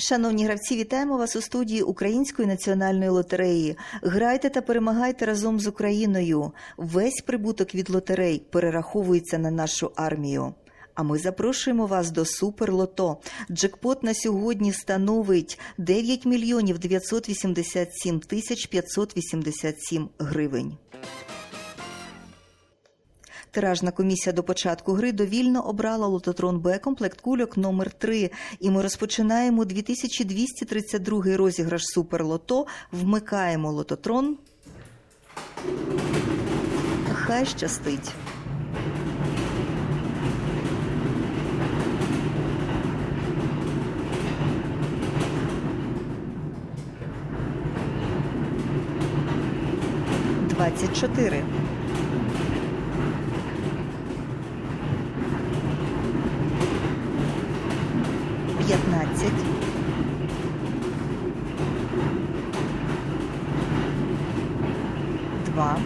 Шановні гравці, вітаємо вас у студії Української національної лотереї. Грайте та перемагайте разом з Україною. Весь прибуток від лотерей перераховується на нашу армію. А ми запрошуємо вас до Суперлото. Джекпот на сьогодні становить 9 мільйонів 987 тисяч 587 гривень. Тиражна комісія до початку гри довільно обрала лототрон Б комплект кульок номер 3 І ми розпочинаємо 2232 розіграш Суперлото. Вмикаємо лототрон. Хай щастить. Двадцять чотири. Два.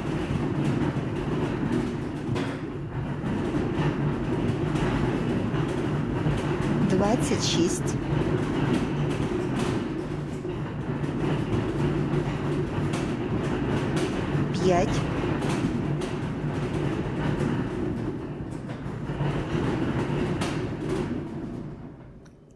Двадцять шість. П'ять.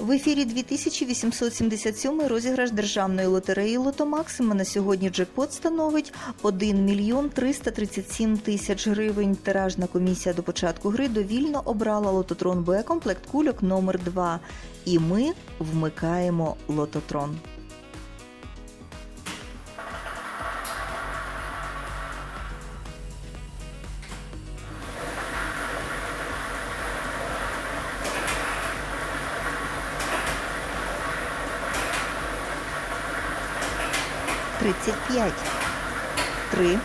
В ефірі 2877 розіграш державної лотереї Лотомаксима На сьогодні джекпот становить 1 мільйон 337 тисяч гривень. Тиражна комісія до початку гри довільно обрала лототрон Б комплект кульок номер 2 І ми вмикаємо лототрон. Тридцять п'ять, три,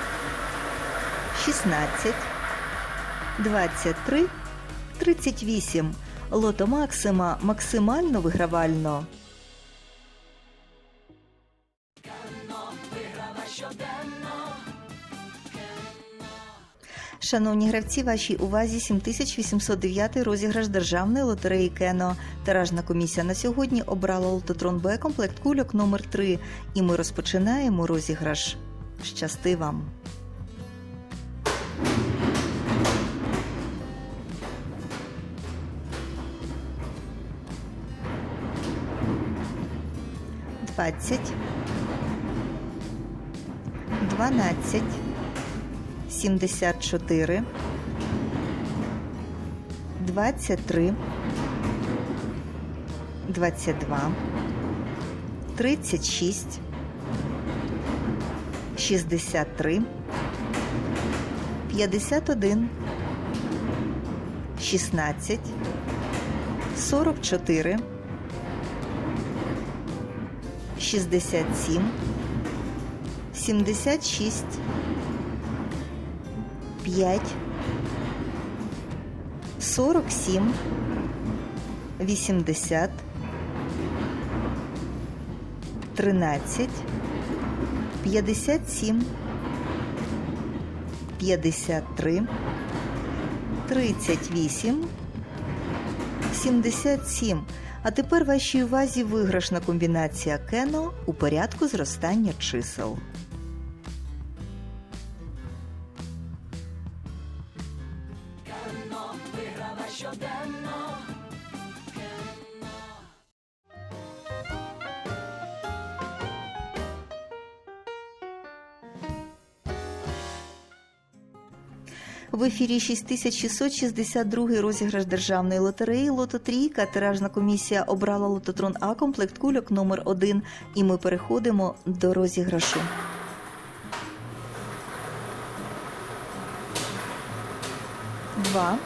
шістнадцять, двадцять три, тридцять вісім. Лото Максима максимально вигравально. Шановні гравці, вашій увазі 7809 розіграш державної лотереї Кено. Тиражна комісія на сьогодні обрала лототрон Б комплект кульок номер 3 І ми розпочинаємо розіграш. Щасти вам! Двадцять, дванадцять, сімдесят чотири, двадцять три, двадцять два, тридцять шість, шістдесят три, п'ятдесят один, шістнадцять, сорок чотири. 67, 76, 5, 47, 80, 13, 57, 53, 38, 77. А тепер вашій увазі виграшна комбінація Кено у порядку зростання чисел. В ефірі 6662 розіграш державної лотереї Лото Трійка. Тиражна комісія обрала лототрон А комплект кульок номер 1 І ми переходимо до розіграшу. Два.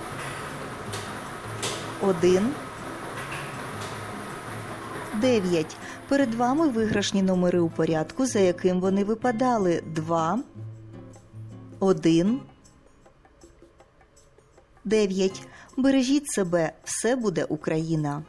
Один. Дев'ять. Перед вами виграшні номери у порядку, за яким вони випадали. Два. Один. 9. Бережіть себе, все буде Україна.